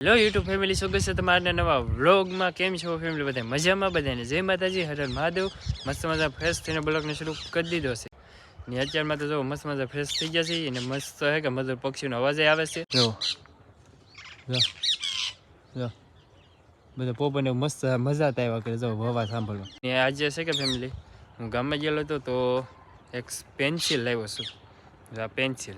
Hello YouTube family, સ્વાગત છે તમારા નવા વ્લોગમાં. કેમ છો ફેમિલી? બધા મજામાં? બધાને જય માતાજી, હર હર મહાદેવ. મસ્ત મજા ફ્રેશ થઈને બ્લોગને શરૂ કરી દીધો છે. ને અત્યારમાં તો જો મસ્ત મજા ફ્રેશ થઈ ગયા છે અને મસ્ત હે કે મધુર પક્ષીનો અવાજ આવે છે. જો જો બધા પોપને મસ્ત મજા આવ્યા કરે, જો હવા સાંભળવા. ને આજે છે કે ફેમિલી, હું ગામમાં ગયેલો હતો તો એક પેન્સિલ લાવ્યો છું. આ પેન્સિલ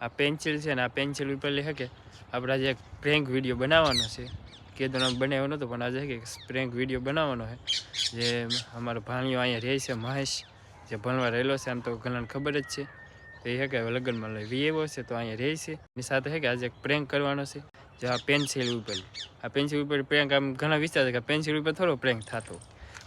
આ પેન્સિલ છે ને, આ પેન્સિલ ઉપર લે કે આપણે આજે એક પ્રેન્ક વીડિયો બનાવવાનો છે કે તો બનાવ્યો નહોતો, પણ આજે કે પ્રેન્ક વીડિયો બનાવવાનો છે, જે અમારો ભાણિયો અહીંયા રહે છે, મહેશ, જે ભણવા રહેલો છે, આમ તો ઘણાને ખબર જ છે. તો એ કે લગ્નમાં લઈ વી છે, તો અહીંયા રહે છે. એની સાથે હે કે આજે એક પ્રેન્ક કરવાનો છે, જે આ પેન્સિલ ઉપર. આ પેન્સિલ ઉપર પ્રેન્ક આમ ઘણા વિચાર છે કે પેન્સિલ ઉપર થોડો પ્રેન્ક થતો.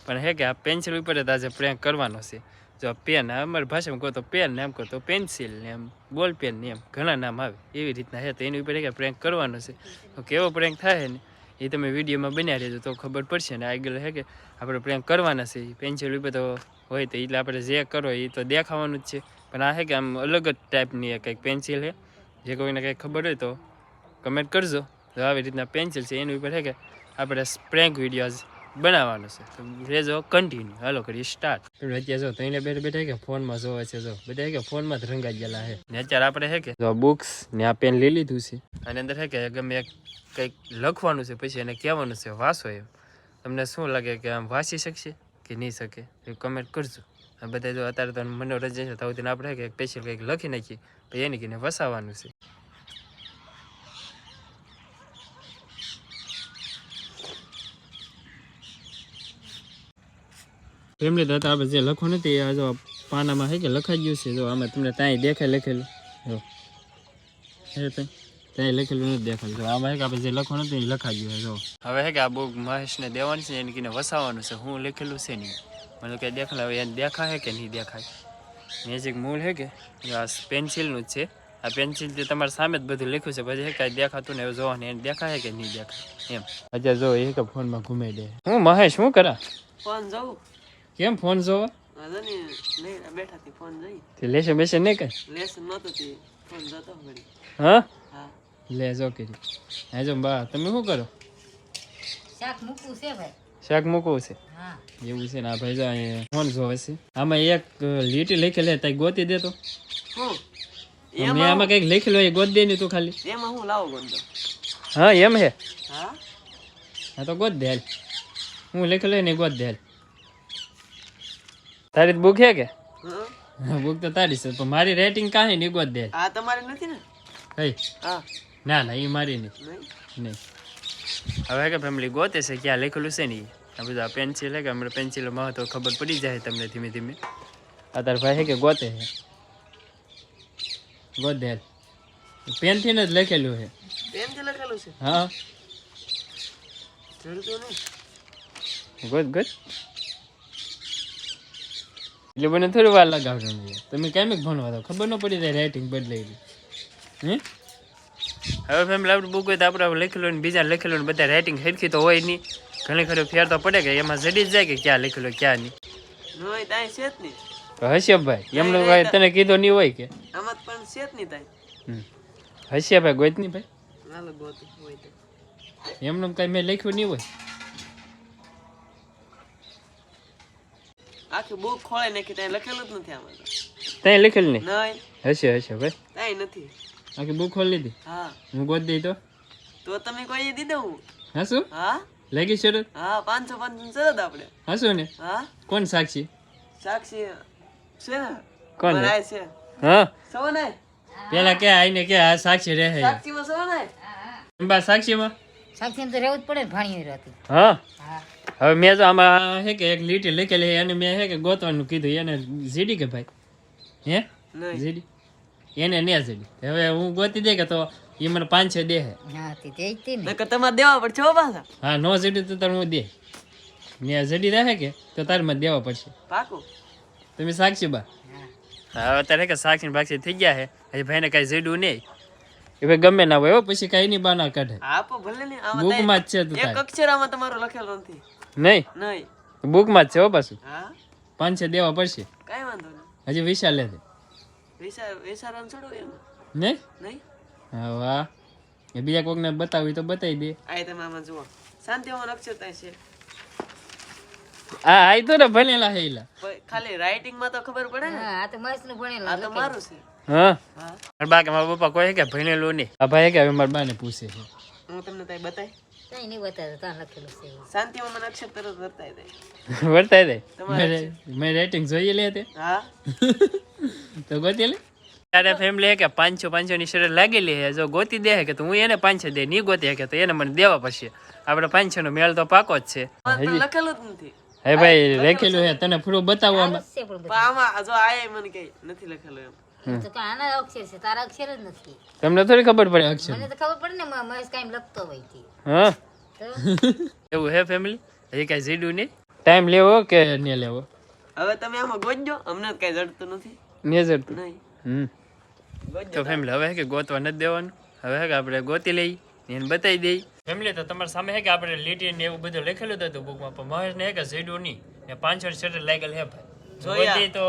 પણ હે કે આ પેન્સિલ ઉપર જ આજે પ્રેન્ક કરવાનો છે. જો પેન અમારી ભાષામાં કહો તો પેન ને એમ કહો તો પેન્સિલ ને એમ બોલ પેન ને એમ, ઘણા નામ આવે, એવી રીતના હે તો એની ઉપર એક પ્રેન્ક કરવાનો છે. તો કેવો પ્રેન્ક થાય ને, એ તમે વિડીયોમાં બન્યા રહેજો, તો ખબર પડશે ને. આગળ હે કે આપણે પ્રેન્ક કરવાના છે. પેન્સિલ ઉપર તો હોય તો એટલે આપણે જે કરો એ તો દેખાવાનું જ છે. પણ આ હે કે આમ અલગ જ ટાઈપની કંઈક પેન્સિલ છે જે કોઈને કંઈક ખબર હોય તો કમેન્ટ કરજો. તો આવી રીતના પેન્સિલ છે. એની ઉપર છે કે આપણે પ્રેન્ક વીડિયો બનાવવાનો છે. રેજો કન્ટિન્યુ હાલો, કરીએ સ્ટાર્ટ અત્યારે જો તઈને બેઠ બેઠા કે ફોનમાં જોવે છે જો. બધા કે ફોનમાં જ રંગાઈ ગયેલા છે. ને અત્યારે આપણે હે કે જો બુક્સ ને આ પેન લઈ લીધું છે. અને અંદર હે કે ગમે એક કંઈક લખવાનું છે, પછી એને કહેવાનું છે, વાંચો એમ. તમને શું લાગે કે આમ વાંચી શકશે કે નહીં શકે? એ કમેન્ટ કરજો. આ બધા જો અત્યારે તો મનોરંજન છે, તો આપણે કે સ્પેશિયલ કંઈક લખી નાખીએ. પછી એની કીને વસાવવાનું છે. ફેમિલી દાદા આપણે જે લખો નથી આ જો પાનામાં છે કે લખાઈ ગયું છે જો આમાં તમને ત્યાં દેખાય લખેલું. જો. હે ત્યાં ત્યાં લખેલું નથી દેખાય જો આમાં એક કે આપણે જે લખો નથી લખાઈ ગયું છે જો. હવે હે કે આ બુક મહેશને દેવાની છે એને કીને વસાવવાનું છે હું લખેલું છે નહીં. મને કંઈ દેખાય હવે એને દેખાય કે નહીં દેખાય? મેજિક મૂળ છે કે? આ પેન્સિલનું જ છે. આ પેન્સિલ જે તમારા સામે જ બધું લખ્યું છે પછી કાંઈ દેખાતું ને એવું જોવાનું એને દેખાય કે નહીં દેખાય? એમ. અત્યારે જો એ કે ફોનમાં ઘૂમે દે. હું મહેશ શું કરા? ફોન જવું કેમ ફોન જોવા? વાંધો નહીં. લઈ બેઠા થી ફોન જઈ. તે લેશે બેસે નહીં કઈ? લેસન નહોતું તે. ફોન જતો ઘડી હા? હા. લે જો કરી. હા જો બા તમે શું કરો? શાક મૂકવું છે ભાઈ. શાક મૂકવું છે? હા. એવું છે ને આ ભાઈ જો અહીંયા ફોન જોવે છે. આમાં એક લીટી લખેલી હતી તાઈ ગોતી દે તો. હું? મેં આમાં કંઈક લખેલું હોય એ ગોત દે ને તું ખાલી. એમાં હું લાવો ગોંધો? હા એમ હે? હા? હા તો ગોત દે હાલ. હું લખેલું હોય ને એ ગોત દે હાલ. તારી બુક હે કે? હા. બુક તો તારી છે પણ મારી રેટિંગ કાંઈ નહીં ગોત દે. આ તમારે નથી ને? હઈ હા. ના ના એ મારી નહીં. નહીં? નહીં. હવે કે ફેમિલી ગોતે છે ક્યાં લખેલું છે ને ઈ. આ બધું આ પેન્સિલ હે કે હમણાં પેન્સિલ મહત્વ ખબર પડી જાય તમને ધીમે ધીમે. આ તાર ભાઈ હે કે ગોતે છે ગોત દે. પેનથી જ લખેલું છે પેનથી લખેલું છે? હા. જડતું નહીં. ગોત ગોત. એટલે મને થોડી વાર લગાવવાનું તમે કેમ ભણવા દો ખબર ન પડી જાય રાઇટિંગ બદલાઈ ગઈ હે હવે ફેમ લાઉડ બુક હોય તો આપણે લખેલું ને બીજા લખેલું ને બધા રાઇટિંગ સરખી તો હોય નહીં. ઘણી ખરી ફેર તો પડે કે એમાં જડી જ જાય કે ક્યાં લખેલું ક્યાં નહીં. હસ્યભાઈ એમનું ભાઈ તને કીધો નહીં હોય કે? આમાં તો પણ નહીં તાય હમ. હસ્યભાઈ ગોત નહીં ભાઈ. એમનું કઈ મેં લખ્યું નહીં હોય. આખી બુક ખોલે ને કે ત્યાં લખેલું જ નથી આમાં ત્યાં લખેલું નહીં? નહીં. હશે હશે ભાઈ. ત્યાં નથી. આખી બુક ખોલી લીધી? હા. હું ગોત દઈ તો. તો તમે કોઈ દીધો હું હા શું? હા? લાગી શરત? હા પાંચસો પાંચસો શરત આપણે હા શું ને? હા? કોણ સાક્ષી? સાક્ષી છે ને? કોણ? બનાય છે. હા. સવનાય પેલા કે આઈને કે આ સાક્ષી રહે સાક્ષીમાં સવનાય બા સાક્ષીમાં? સાક્ષી તો રહેવું જ પડે ને ભાણી રહેતી હા. હા. હવે મેં તો આમાં હે કે એક લીટી લખેલી એને અને મેં હે કે ગોતવાનું કીધું એને જીડી કે ભાઈ? હે? નહીં. જીડી એને ને જીડી હવે હું ગોતી દે કે તો એ મને પાંચ છ દે હે. તમારે દેવા પડશે હા નો જીડી તો તારે હું દે. ને જડી રહે કે તો તારે મને દેવા પડશે. પાકું? તમે સાક્ષી બા. હા. અત્યારે કે સાક્ષી ને બાક્ષી થઈ ગયા હે. હજી ભાઈને કઈ જીડું નહીં. એ ભાઈ ગમે ના હોય પછી કઈ નહીં બાના કાઢે. આપો ભલે ને આમાં બુકમાં જ છે તું એક અક્ષરામાં તમારું લખેલું નથી. નહીં? નહીં. બુકમાં જ છે હો પાછું. હા? પાંચ છે દેવા પડશે. કઈ વાંધો નહીં. હજી વિશાલ લેશે વિશાલ વિચારવાનું છોડો એમ? નહીં? નહીં? હા વાહ. એ બીજા કોકને બતાવી તો બતાવી દે. આ તમે આમાં જુઓ. શાંતિમાં અક્ષર થાય છે. આ આઈ તો ને ભણેલા હેલા ખાલી રાઇટિંગમાં તો ખબર પડે ને? હા આ તો મસ્તનું ભણેલું આ તો મારું છે. હા. હા. મારા મારા પપ્પા કોઈ કે ભણેલું નહીં. આ ભાઈ કે મારા બાને પૂછે છે. હું તમને ત્યાં બતાય. કઈ નહીં બતાવતો ત્યાં લખેલું છે શાંતિમાં મને અક્ષર વર્તાય જાય વર્તાય દે? મેં રેટિંગ જોઈએ લે તે. હા? તો ગોતી લે. તારે ફેમિલી કે પાંચસો પાંચસો ની શરત લાગેલી છે જો ગોતી દે કે તો હું એને પાંચસો દે નહીં ગોતી કે તો એને મને દેવા પડશે. આપણે પાંચસો નો મેળ તો પાકો જ છે. આમાં પણ લખેલું જ નથી. હે ભાઈ રેખેલું છે. તને પૂરું બતાવો પણ પણ આમાં જો આયા મને કઈ નથી લખેલું એમ. તો કાંઈ આના અક્ષર છે તારા અક્ષર જ નથી. તમને થોડી ખબર પડે અક્ષર. મને તો ખબર પડે ને મહેશ કાંઈ લખતો હોય તે હા. એવું હે ફેમિલી હજી કાંઈ જીડું નહીં? ટાઈમ લેવો કે નહીં લેવો? હવે તમે આમાં ગોતજો અમને કઈ જડતું નથી. નહીં જડતું? નહીં. હમ. ગોતજો તો ફેમિલી હવે હે કે ગોતવા નથી દેવાનું? હવે હે કે આપણે ગોતી લઈ એને બતાવી દઈ ફેમિલી તો તમારી સામે હે કે આપણે લીટી ને એવું બધું લખેલું હતું બુકમાં પણ મહેશ ને હે કે જીડું નહીં. ને પાંચસો શટર લાગેલ હે ભાઈ. જોઈએ તો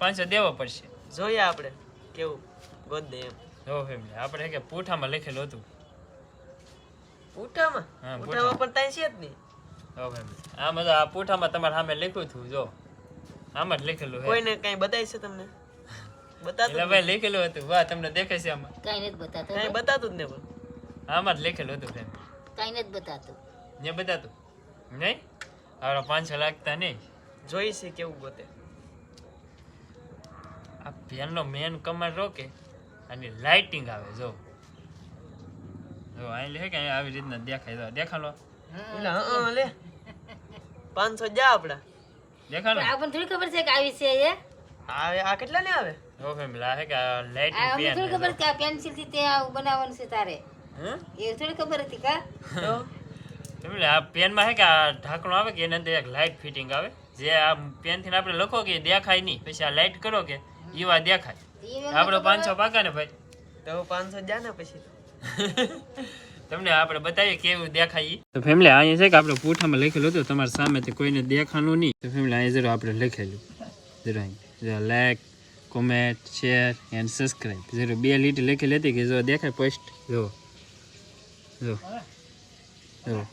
પાંચસો દેવો પડશે. જોઈએ આપણે. કેવું? ગોદ દે એમ. જો ફેમિલી આપણે કે પૂઠામાં લખેલું હતું. પૂઠામાં? હા, ઉઠામાં પણ તાઈ છે જ નહીં જો ફેમિલી આ મજા આ પૂઠામાં તમારા સામે લખ્યું હતું જો. આમ જ લખેલું કોઈને કઈ બતાય છે તમને? બતાતું એટલે ભાઈ લખેલું હતું. વાહ તમને દેખાય છે આમાં. કઈ નથી બતાતું. કઈ બતાતું જ ને પણ. આમાં જ લખેલું હતું ફેમિલી. કઈ નથી બતાતું. ને બતાતું? નહીં? આપણા પાંચસો લાગતા નહીં. જોઈશે કેવું ગોતે. આ પેનનો મેન કમાલ રો કે આની લાઇટિંગ આવે જો. જો અહીં લે કે અહીં આવી રીતના દેખાય તો દેખાલો. લે. પાંચસો જા આપડા. દેખાલો. આપણને થોડી ખબર છે કે આવી છે? એ આવે આ કેટલા ને આવે? જો ફેમિલી હે કે આ આ લાઇટિંગ પેન થોડી ખબર કે આ પેન્સિલથી તે બનાવવાનું છે તારે? હમ એ થોડી ખબર હતી કા? તો? આ પેનમાં હે કે આ ઢાંકણું આવે કે એના અંદર એક લાઇટ ફિટિંગ આવે? જે આ પેનથી આપણે લખો કે દેખાય નહીં પછી આ લાઇટ કરો કે એવા દેખાય. એ અમને આપણો ખબર પાંચસો પાકા ને ભાઈ. તો પાંચસો જા ને પછી. તમને આપણે બતાવીએ કેવું દેખાય ઈ. તો ફેમિલી અહીંયા છે કે આપણે પૂઠામાં લખેલું હતું તમારા સામેથી કોઈને દેખાનું નહીં. તો ફેમિલી અહીંયા જરા આપણે લખેલું. જરા અહીં. જરા like comment share and subscribe જરા બે લીટી લખેલી હતી કે જો દેખાય પોસ્ટ જો. જો. જો.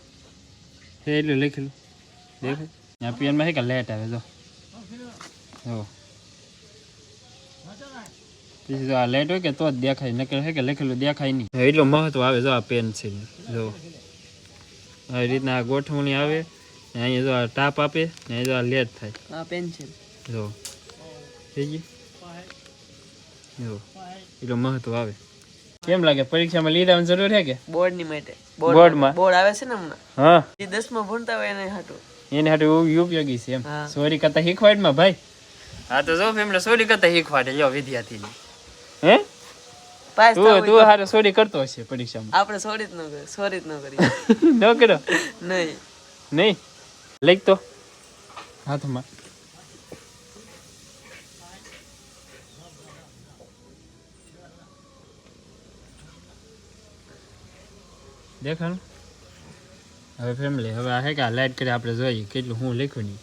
છે એટલું લખેલું. દેખાય? ત્યાં પેનમાં છે કે લાઈટ આવે જો. જો. પછી જો આ લાઈટ હોય કે તો જ દેખાય નકર છે કે લખેલું દેખાય નહીં. એટલું મહત્વ આવે જો આ પેન્સિલ જો. આવી રીતના આ ગોઠવણી આવે ને અહીંયા જો આ ટાપ આપે ને અહીંયા જો આ લેટ થાય. આ પેન્સિલ જો. થઈ ગયું? જો. એટલું મહત્વ આવે. કેમ લાગે? પરીક્ષામાં લીધાની જરૂર છે કે? બોર્ડની માટે. બોર્ડમાં? બોર્ડ આવે છે ને હમણાં? હા. જે દસમાં ભણતા હોય એને હાટું. એને હાટું ઉપયોગી છે એમ. સોરી કરતા શીખવાડમાં ભાઈ? હા તો જો એમને સોરી કરતા શીખવાડે વિદ્યાર્થી વિદ્યાર્થીને. હે? પાસ તું તું હારે સોરી કરતો હશે પરીક્ષામાં. આપણે સોરી જ ન કરી સોરી જ ન કરી. ન કરો નહીં. નહીં? લઈ તો. હાથમાં. દેખાણ? હવે ફેમિલી હવે આ હે કે આ લાઈટ કરી આપણે જોઈએ કેટલું હું લખ્યું નહીં.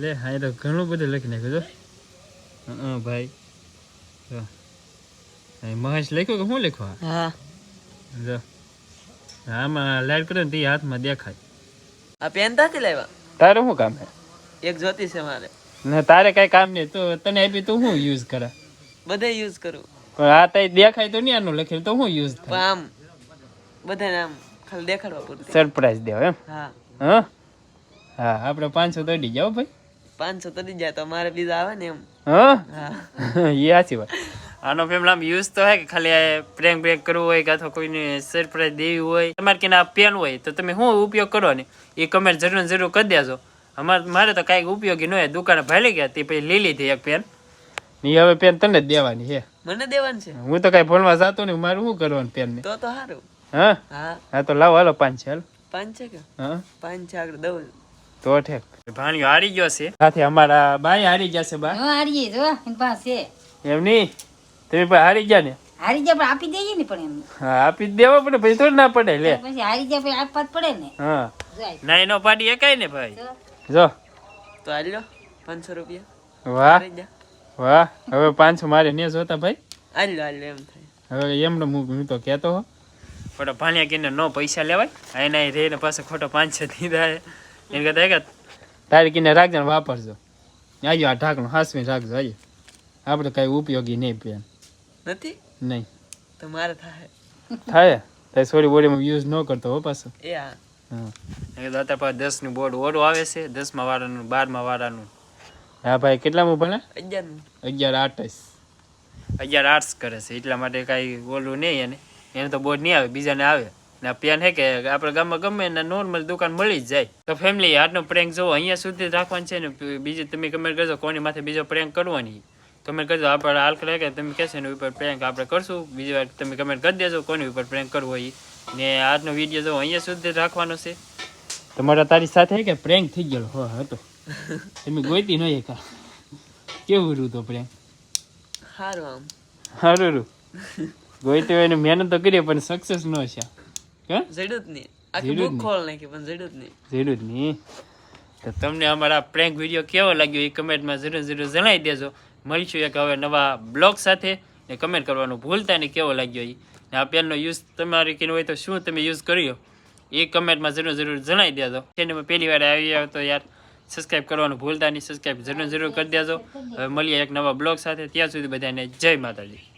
લે હા એ તો ઘણું બધું લખી નાખ્યું જો. હં ભાઈ. મહેશ લખ્યું કે શું લખવા? હા. જો. આમાં લાઈટ કરે ને તે હાથમાં દેખાય. આ પેન ત્યાંથી લાવ્યા? તારું શું કામ એક જોતી છે મારે. ને તારે કઈ કામ નહીં. તો તને આપી તું શું યુઝ કરે? બધે યુઝ કરું. પણ આ તઈ દેખાય તો નહીં આનું લખેલું તો હું યુઝ આમ બધાને આમ ખાલી દેખાડવા પૂરતી. સરપ્રાઈઝ દેવ એમ? હા. હા? હા આપણે પાંચસો દોડી જાઓ ભાઈ. પાંચસો તો જાય તો મારે બીજા આવે ને એમ. હા? હા. એ સાચી વાત. આનો ફેમિલી આમ યુઝ તો હે કે ખાલી પ્રેંગ બ્રેક કરવું હોય કે અથવા કોઈને સરપ્રાઈઝ દેવી હોય. તમારે કે આ પેન હોય તો તમે શું ઉપયોગ કરો ને? એ કમેન્ટ જરૂર જરૂર કરી દેજો. અમારે મારે તો કાંઈક ઉપયોગી ન હોય. દુકાને ભાલી ગયા તે પછી લીલી લીધી એક પેન ને હવે પેન તને જ દેવાની છે. મને દેવાની છે? હું તો કાંઈ ભણવા જતો નહીં મારું શું કરવાનું પેન ને? તો તો સારું હા? હા. હા તો લાવો હાલો પાંચ છે હાલો. પાંચ છે કે? હા. પાંચ છે આગળ દઉં. તો ઠેક. ભાણિયો હારી ગયો છે. સાથે અમારા બાઈ હારી ગયા છે બા. હા હારીએ જો એની પાસે એમ નહીં? તમે પણ હારી ગયા ને? હારી જાય પણ આપી દઈએ ને પણ એમ હા આપી દેવા પડે પછી થોડી ના પડે લે. પછી હારી જાય પછી આપવા જ પડે ને. હા. ના એનો પાડી એકાય ને ભાઈ. જો. તો આ લ્યો પાંચસો રૂપિયા. વાહ. વાહ. હવે પાંચસો મારે ને જોતા ભાઈ. હાલ લો એમ થાય. હવે એમને હું હું તો કહેતો હો ખોટો ભાણિયા કીને નો પૈસા લેવાય. એના રે ને પાછો ખોટો પાંચસો દીધા. એને કહેતા કે તારી કીને રાખજો ને વાપરજો. આજો આ ઢાંકણું હાસવી રાખજો આજો આપણે કાંઈ ઉપયોગી નહીં પેન નથી? નહીં. તો મારે થાય. થાય? તારી સોરી બોડીમાં યુઝ ન કરતો હો પાછો. એ હા. કીધું અત્યારે પાછું દસનું બોર્ડ ઓડો આવે છે દસમા વાળાનું બારમા વાળાનું. હા ભાઈ કેટલામાં ભણે? અગિયાર અગિયાર આર્ટ્સ અગિયાર આર્ટ્સ કરે છે એટલા માટે કાંઈ ઓલું નહીં એને. એને તો બોર્ડ નહીં આવે બીજાને આવે. ને પેન હે કે આપણે ગામમાં ગમે ને નોર્મલ દુકાન મળી જ જાય. તો ફેમિલી આજનો પ્રેન્ક જોવો અહીંયા સુધી રાખવાનો છે ને બીજું તમે કમેન્ટ કરજો કોની માથે બીજો પ્રેન્ક કરવાની કમેન્ટ કરજો આપણે હાલ કરે કે તમે કહેશો એની ઉપર પ્રેન્ક આપણે કરશું. બીજી વાર તમે કમેન્ટ કરી દેજો કોની ઉપર પ્રેન્ક કરવો હોય ને આજનો વીડિયો જો અહીંયા સુધી રાખવાનો છે. તમારા તારી સાથે કે પ્રેન્ક થઈ ગયેલો? હો હતો. તમે ગોઈતી નહીં કા કેવું રહ્યું તો પ્રેન્ક સારું આમ. સારું રૂ ગોતી હોય ને મહેનત તો કરીએ પણ સક્સેસ ન છે. જડ્યું જ નહીં આખી બુક ખોલ નાખી પણ જડ્યું જ નહીં જરૂર નહીં તો તમને અમારા પ્રેન્ક વીડિયો કેવો લાગ્યો એ કમેન્ટમાં જરૂર જરૂર જણાવી દેજો. મળીશું એક હવે નવા બ્લોગ સાથે. ને કમેન્ટ કરવાનું ભૂલતા નહીં કેવો લાગ્યો એ ને આ પેનનો યુઝ તમારે કેનો હોય તો શું તમે યુઝ કર્યો? એ કમેન્ટમાં જરૂર જરૂર જણાવી દેજો. ચેનલમાં પહેલી વાર આવી આવ્યો તો યાર સબસ્ક્રાઈબ કરવાનું ભૂલતા નહીં. સબસ્ક્રાઈબ જરૂર જરૂર કરી દેજો. હવે મળીએ એક નવા બ્લોગ સાથે. ત્યાં સુધી બધાને જય માતાજી.